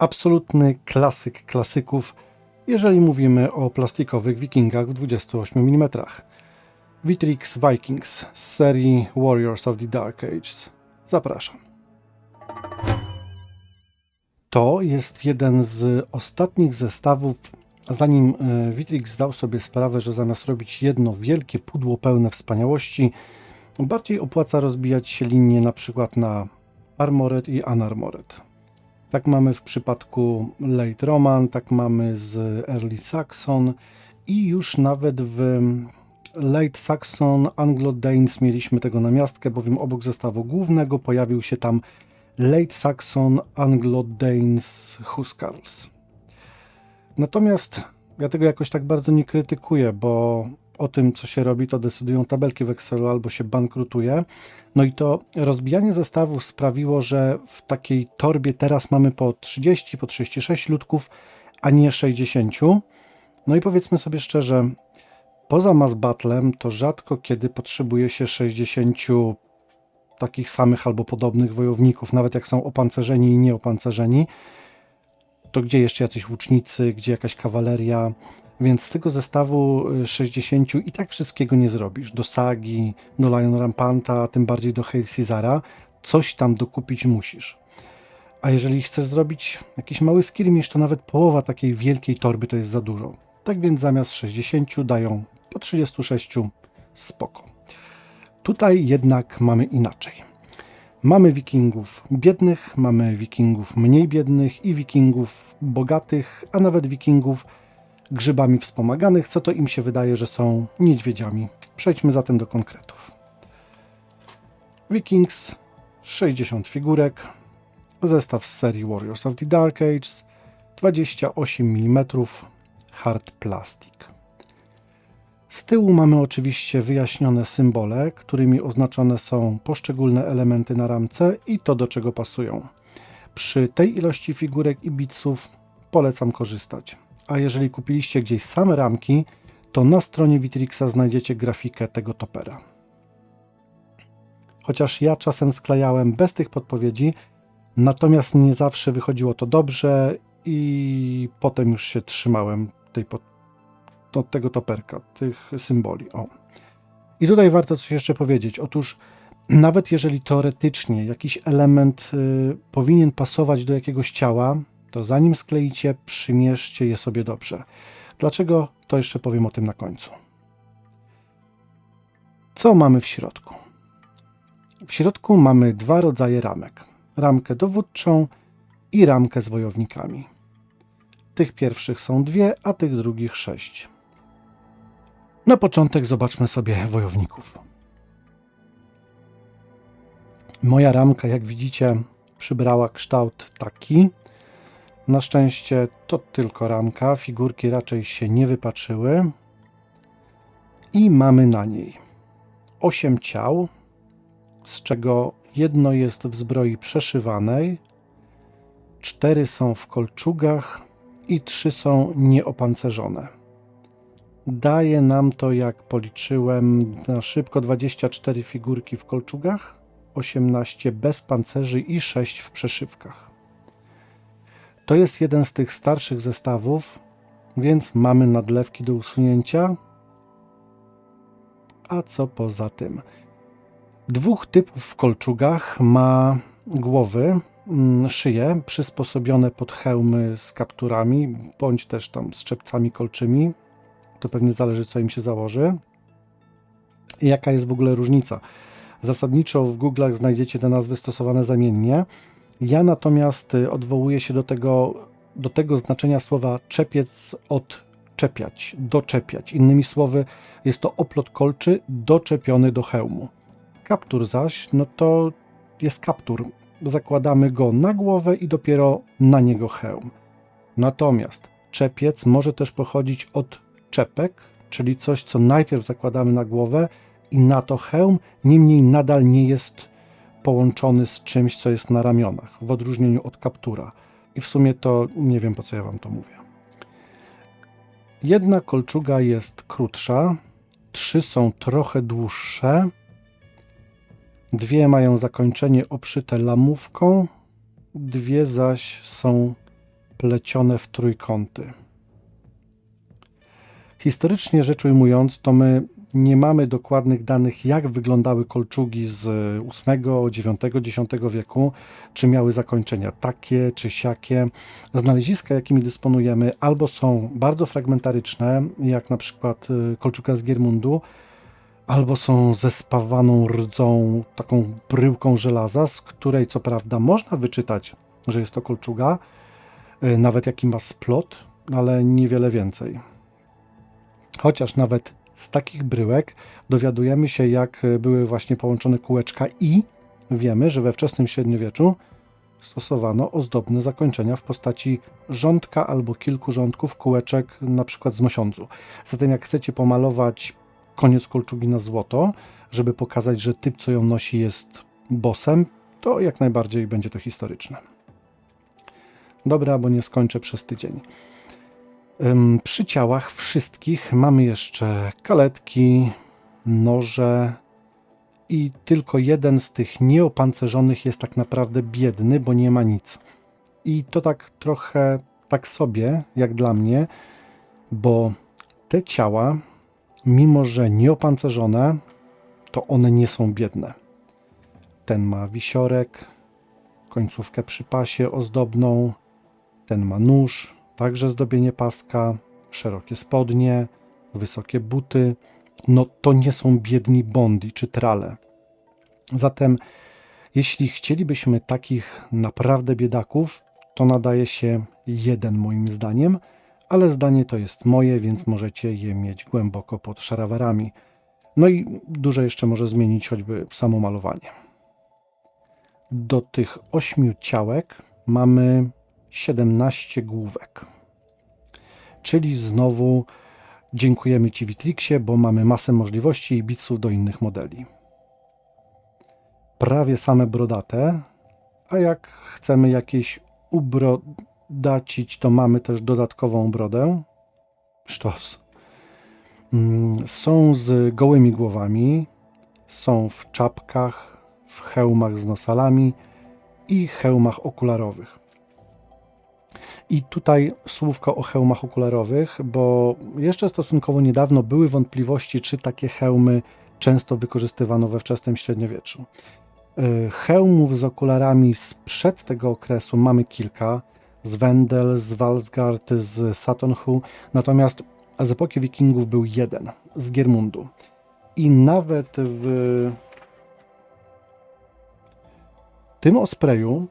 absolutny klasyk klasyków, jeżeli mówimy o plastikowych wikingach w 28 mm. Vitrix Vikings z serii Warriors of the Dark Ages. Zapraszam. To jest jeden z ostatnich zestawów, zanim e, Vitrix zdał sobie sprawę, że zamiast robić jedno wielkie pudło pełne wspaniałości, bardziej opłaca rozbijać się linie na przykład na Armored i Unarmored. Tak mamy w przypadku Late Roman, tak mamy z Early Saxon i już nawet w Late Saxon Anglo-Danes mieliśmy tego namiastkę, bowiem obok zestawu głównego pojawił się tam Late Saxon Anglo-Danes Huskarls. Natomiast ja tego jakoś tak bardzo nie krytykuję, bo o tym, co się robi, to decydują tabelki w Excelu albo się bankrutuje. No i to rozbijanie zestawów sprawiło, że w takiej torbie teraz mamy po 30, po 36 ludków, a nie 60. No i powiedzmy sobie szczerze, poza Mass Battlem to rzadko kiedy potrzebuje się 60 takich samych albo podobnych wojowników, nawet jak są opancerzeni i nieopancerzeni, to gdzie jeszcze jacyś łucznicy, gdzie jakaś kawaleria, więc z tego zestawu 60 i tak wszystkiego nie zrobisz. Do Sagi, do Lion Rampanta, tym bardziej do Hail Caesara, coś tam dokupić musisz. A jeżeli chcesz zrobić jakiś mały skirmish, to nawet połowa takiej wielkiej torby to jest za dużo. Tak więc zamiast 60 dają po 36 spoko. Tutaj jednak mamy inaczej. Mamy wikingów biednych, mamy wikingów mniej biednych i wikingów bogatych, a nawet wikingów grzybami wspomaganych, co to im się wydaje, że są niedźwiedziami. Przejdźmy zatem do konkretów. Vikings 60 figurek, zestaw z serii Warriors of the Dark Ages 28 mm hard plastic. Z tyłu mamy oczywiście wyjaśnione symbole, którymi oznaczone są poszczególne elementy na ramce i to do czego pasują. Przy tej ilości figurek i bitsów polecam korzystać. A jeżeli kupiliście gdzieś same ramki, to na stronie Vitrixa znajdziecie grafikę tego topera. Chociaż ja czasem sklejałem bez tych podpowiedzi, natomiast nie zawsze wychodziło to dobrze i potem już się trzymałem tej pod, tego toperka, tych symboli. O. I tutaj warto coś jeszcze powiedzieć. Otóż nawet jeżeli teoretycznie jakiś element y, powinien pasować do jakiegoś ciała, to zanim skleicie, przymierzcie je sobie dobrze. Dlaczego? To jeszcze powiem o tym na końcu. Co mamy w środku? W środku mamy dwa rodzaje ramek. Ramkę dowódczą i ramkę z wojownikami. Tych pierwszych są dwie, a tych drugich sześć. Na początek zobaczmy sobie wojowników. Moja ramka, jak widzicie, przybrała kształt taki. Na szczęście to tylko ramka, figurki raczej się nie wypaczyły. I mamy na niej 8 ciał, z czego jedno jest w zbroi przeszywanej, cztery są w kolczugach i trzy są nieopancerzone. Daje nam to, jak policzyłem na szybko, 24 figurki w kolczugach, 18 bez pancerzy i 6 w przeszywkach. To jest jeden z tych starszych zestawów, więc mamy nadlewki do usunięcia. A co poza tym? Dwóch typów w kolczugach ma głowy, mm, szyje przysposobione pod hełmy z kapturami, bądź też tam z czepcami kolczymi. To pewnie zależy, co im się założy. I jaka jest w ogóle różnica? Zasadniczo w Google'ach znajdziecie te nazwy stosowane zamiennie. Ja natomiast y, odwołuję się do tego, do tego znaczenia słowa czepiec od czepiać, doczepiać. Innymi słowy, jest to oplot kolczy doczepiony do hełmu. Kaptur zaś, no to jest kaptur. Zakładamy go na głowę i dopiero na niego hełm. Natomiast czepiec może też pochodzić od czepek, czyli coś, co najpierw zakładamy na głowę i na to hełm, niemniej nadal nie jest połączony z czymś, co jest na ramionach, w odróżnieniu od kaptura. I w sumie to nie wiem, po co ja wam to mówię. Jedna kolczuga jest krótsza, trzy są trochę dłuższe, dwie mają zakończenie obszyte lamówką, dwie zaś są plecione w trójkąty. Historycznie rzecz ujmując, to my nie mamy dokładnych danych, jak wyglądały kolczugi z VIII, IX, X wieku, czy miały zakończenia takie czy siakie. Znaleziska, jakimi dysponujemy, albo są bardzo fragmentaryczne, jak na przykład y, kolczuga z Giermundu, albo są zespawaną rdzą, taką bryłką żelaza, z której co prawda można wyczytać, że jest to kolczuga, y, nawet jaki ma splot, ale niewiele więcej. Chociaż nawet z takich bryłek dowiadujemy się, jak były właśnie połączone kółeczka i wiemy, że we wczesnym średniowieczu stosowano ozdobne zakończenia w postaci rządka albo kilku rządków kółeczek, na przykład z mosiądzu. Zatem jak chcecie pomalować koniec kolczugi na złoto, żeby pokazać, że typ, co ją nosi, jest bosem, to jak najbardziej będzie to historyczne. Dobra, bo nie skończę przez tydzień. Przy ciałach wszystkich mamy jeszcze kaletki, noże i tylko jeden z tych nieopancerzonych jest tak naprawdę biedny, bo nie ma nic. I to tak trochę tak sobie, jak dla mnie, bo te ciała, mimo że nieopancerzone, to one nie są biedne. Ten ma wisiorek, końcówkę przy pasie ozdobną, ten ma nóż, także zdobienie paska, szerokie spodnie, wysokie buty. No to nie są biedni bondi czy trale. Zatem, jeśli chcielibyśmy takich naprawdę biedaków, to nadaje się jeden moim zdaniem, ale zdanie to jest moje, więc możecie je mieć głęboko pod szarawarami. No i dużo jeszcze może zmienić choćby samo malowanie. Do tych ośmiu ciałek mamy 17 główek. Czyli znowu dziękujemy Ci Witrixie, bo mamy masę możliwości i bitsów do innych modeli. Prawie same brodate, a jak chcemy jakieś ubrodacić, to mamy też dodatkową brodę. Sztos. Mm, Są z gołymi głowami, są w czapkach, w hełmach z nosalami i hełmach okularowych. I tutaj słówko o hełmach okularowych, bo jeszcze stosunkowo niedawno były wątpliwości, czy takie hełmy często wykorzystywano we wczesnym średniowieczu. Y, Hełmów z okularami sprzed tego okresu mamy kilka, z Wendel, z Walsgard, z Satonhu, natomiast z epoki wikingów był jeden, z Giermundu. I nawet w tym ospreju,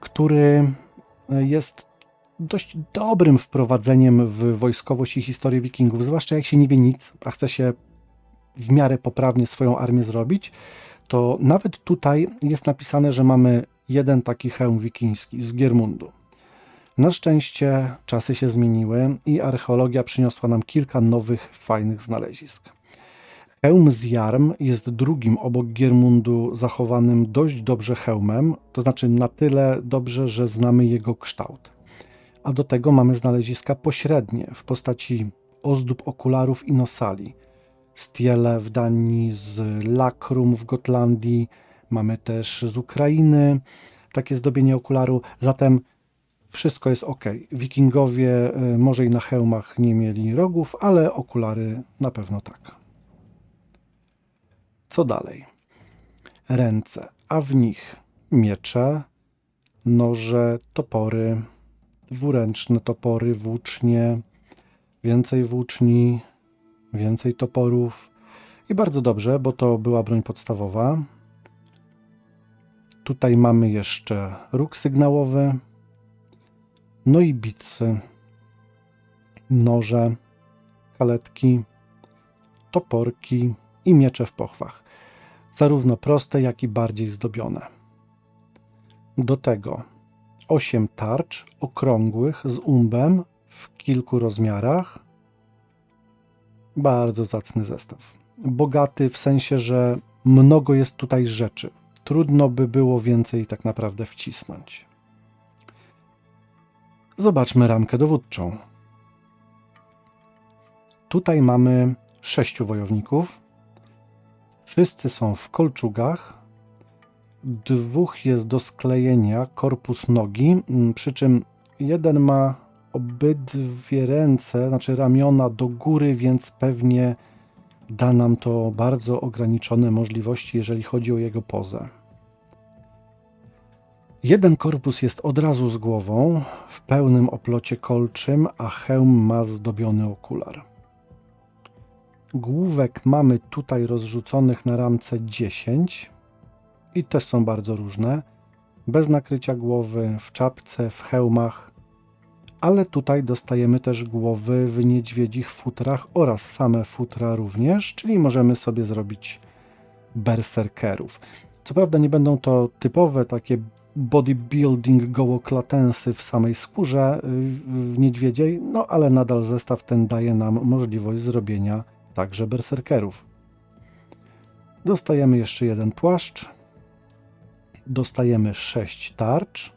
który jest dość dobrym wprowadzeniem w wojskowość i historię wikingów, zwłaszcza jak się nie wie nic, a chce się w miarę poprawnie swoją armię zrobić, to nawet tutaj jest napisane, że mamy jeden taki hełm wikiński z Giermundu. Na szczęście czasy się zmieniły i archeologia przyniosła nam kilka nowych, fajnych znalezisk. Hełm z Jarm jest drugim obok Giermundu zachowanym dość dobrze hełmem, to znaczy na tyle dobrze, że znamy jego kształt. A do tego mamy znaleziska pośrednie w postaci ozdób okularów i nosali. Stiele w Danii, z Lakrum w Gotlandii, mamy też z Ukrainy takie zdobienie okularu, zatem wszystko jest ok. Wikingowie y, może i na hełmach nie mieli rogów, ale okulary na pewno tak. Co dalej? Ręce, a w nich miecze, noże, topory, dwuręczne topory, włócznie, więcej włóczni, więcej toporów. I bardzo dobrze, bo to była broń podstawowa. Tutaj mamy jeszcze róg sygnałowy, no i bicy, noże, kaletki, toporki i miecze w pochwach, zarówno proste, jak i bardziej zdobione. Do tego 8 tarcz okrągłych z umbem w kilku rozmiarach. Bardzo zacny zestaw. Bogaty w sensie, że mnogo jest tutaj rzeczy. Trudno by było więcej tak naprawdę wcisnąć. Zobaczmy ramkę dowódczą. Tutaj mamy sześciu wojowników. Wszyscy są w kolczugach. Dwóch jest do sklejenia korpus nogi, mm, przy czym Jeden ma obydwie ręce, znaczy ramiona do góry, więc pewnie da nam to bardzo ograniczone możliwości, jeżeli chodzi o jego pozę. Jeden korpus jest od razu z głową, w pełnym oplocie kolczym, a hełm ma zdobiony okular. Główek mamy tutaj rozrzuconych na ramce 10 i też są bardzo różne. Bez nakrycia głowy, w czapce, w hełmach, ale tutaj dostajemy też głowy w niedźwiedzich futrach oraz same futra również, czyli możemy sobie zrobić berserkerów. Co prawda nie będą to typowe takie bodybuilding gołoklatensy w samej skórze y, w niedźwiedziej, no ale nadal zestaw ten daje nam możliwość zrobienia także berserkerów. Dostajemy jeszcze jeden płaszcz, dostajemy sześć tarcz,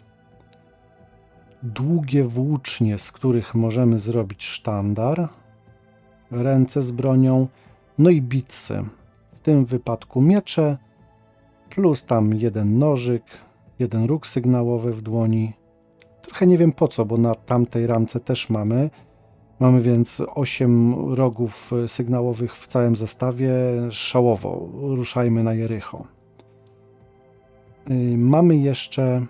długie włócznie, z których możemy zrobić sztandar, ręce z bronią, no i bitsy. W tym wypadku miecze, plus tam jeden nożyk, jeden róg sygnałowy w dłoni. Trochę nie wiem po co, bo na tamtej ramce też mamy. Mamy więc 8 rogów sygnałowych w całym zestawie. Szałowo, ruszajmy na Jericho. Yy, Mamy jeszcze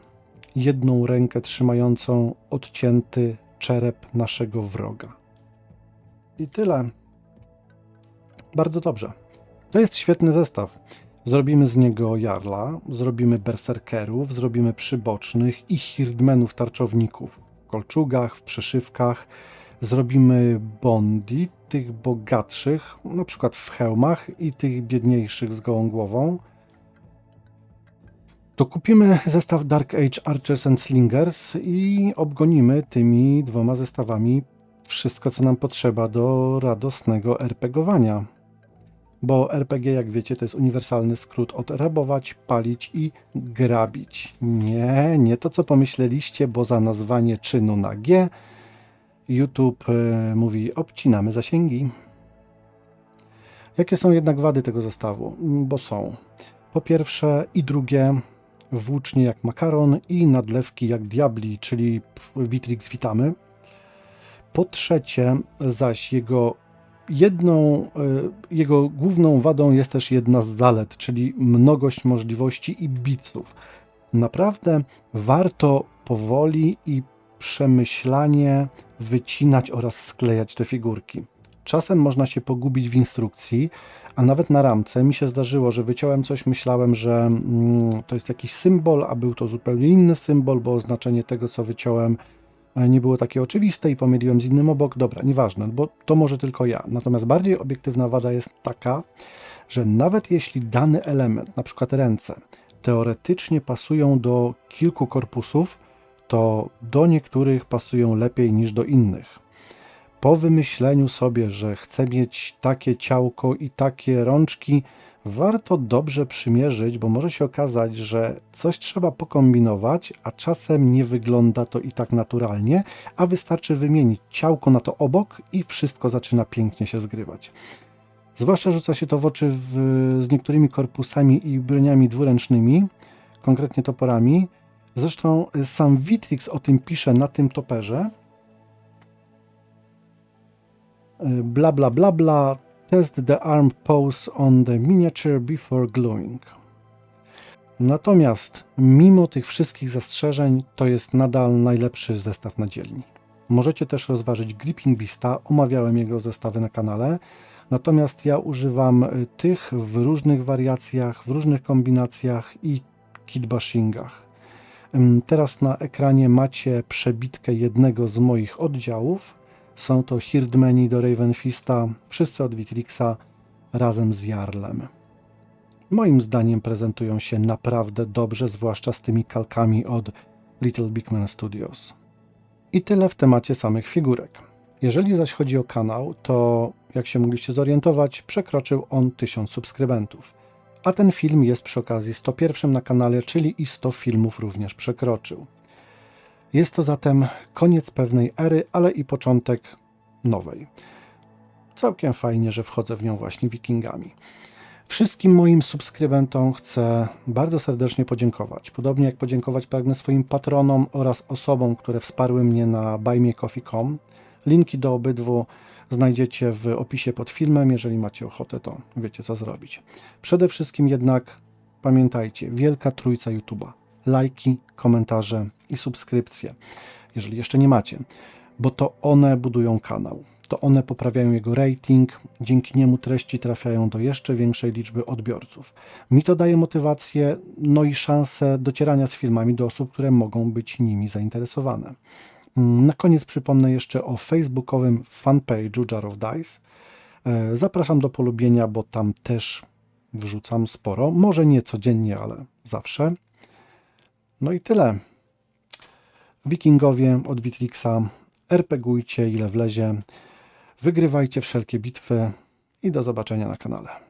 jedną rękę trzymającą odcięty czerep naszego wroga. I tyle. Bardzo dobrze. To jest świetny zestaw. Zrobimy z niego jarla, zrobimy berserkerów, zrobimy przybocznych i hirdmenów tarczowników w kolczugach, w przeszywkach. Zrobimy bondi, tych bogatszych, na przykład w hełmach i tych biedniejszych z gołą głową. To kupimy zestaw Dark Age Archers and Slingers i obgonimy tymi dwoma zestawami wszystko, co nam potrzeba do radosnego RPGowania. Bo RPG, jak wiecie, to jest uniwersalny skrót od rabować, palić i grabić. Nie, nie to, co pomyśleliście, bo za nazwanie czynu na G YouTube e, mówi obcinamy zasięgi. Jakie są jednak wady tego zestawu? Bo są po pierwsze i drugie włócznie jak makaron i nadlewki jak diabli, czyli Vitrix witamy. Po trzecie zaś jego jedną, y, jego główną wadą jest też jedna z zalet, czyli mnogość możliwości i biców. Naprawdę warto powoli i przemyślanie wycinać oraz sklejać te figurki. Czasem można się pogubić w instrukcji, a nawet na ramce mi się zdarzyło, że wyciąłem coś, myślałem, że mm, to jest jakiś symbol, a był to zupełnie inny symbol, bo oznaczenie tego, co wyciąłem, e, nie było takie oczywiste i pomyliłem z innym obok. Dobra, nieważne, bo to może tylko ja. Natomiast bardziej obiektywna wada jest taka, że nawet jeśli dany element, na przykład ręce, teoretycznie pasują do kilku korpusów, to do niektórych pasują lepiej niż do innych po wymyśleniu sobie, że chcę mieć takie ciałko i takie rączki, warto dobrze przymierzyć, bo może się okazać, że coś trzeba pokombinować, a czasem nie wygląda to i tak naturalnie, a wystarczy wymienić ciałko na to obok i wszystko zaczyna pięknie się zgrywać. Zwłaszcza rzuca się to w oczy w, z niektórymi korpusami i broniami dwuręcznymi, konkretnie toporami. Zresztą sam Vitrix o tym pisze na tym toperze, bla bla bla bla test the arm pose on the miniature before gluing. Natomiast mimo tych wszystkich zastrzeżeń to jest nadal najlepszy zestaw na dzielni. Możecie też rozważyć Gripping Beasta, omawiałem jego zestawy na kanale, natomiast ja używam tych w różnych wariacjach, w różnych kombinacjach i kitbashingach. Teraz na ekranie macie przebitkę jednego z moich oddziałów, są to Hirdmeni do Ravenfista, wszyscy od Vitrixa razem z Jarlem. Moim zdaniem prezentują się naprawdę dobrze, zwłaszcza z tymi kalkami od Little Big Man Studios. I tyle w temacie samych figurek. Jeżeli zaś chodzi o kanał, to jak się mogliście zorientować, przekroczył on 1000 subskrybentów. A ten film jest przy okazji 101 na kanale, czyli i 100 filmów również przekroczył. Jest to zatem koniec pewnej ery, ale i początek nowej. Całkiem fajnie, że wchodzę w nią właśnie wikingami. Wszystkim moim subskrybentom chcę bardzo serdecznie podziękować. Podobnie jak podziękować pragnę swoim patronom oraz osobom, które wsparły mnie na buymeacoffee.com. Linki do obydwu znajdziecie w opisie pod filmem. Jeżeli macie ochotę, to wiecie co zrobić. Przede wszystkim jednak pamiętajcie, wielka trójca YouTube'a. Lajki, komentarze i subskrypcje, jeżeli jeszcze nie macie, bo to one budują kanał. To one poprawiają jego rating, dzięki niemu treści trafiają do jeszcze większej liczby odbiorców. Mi to daje motywację, no i szansę docierania z filmami do osób, które mogą być nimi zainteresowane. Na koniec przypomnę jeszcze o facebookowym fanpage'u Jar of Dice. E, Zapraszam do polubienia, bo tam też wrzucam sporo. Może nie codziennie, ale zawsze. No i tyle. Wikingowie od Witrixa, RPGujcie ile wlezie, wygrywajcie wszelkie bitwy i do zobaczenia na kanale.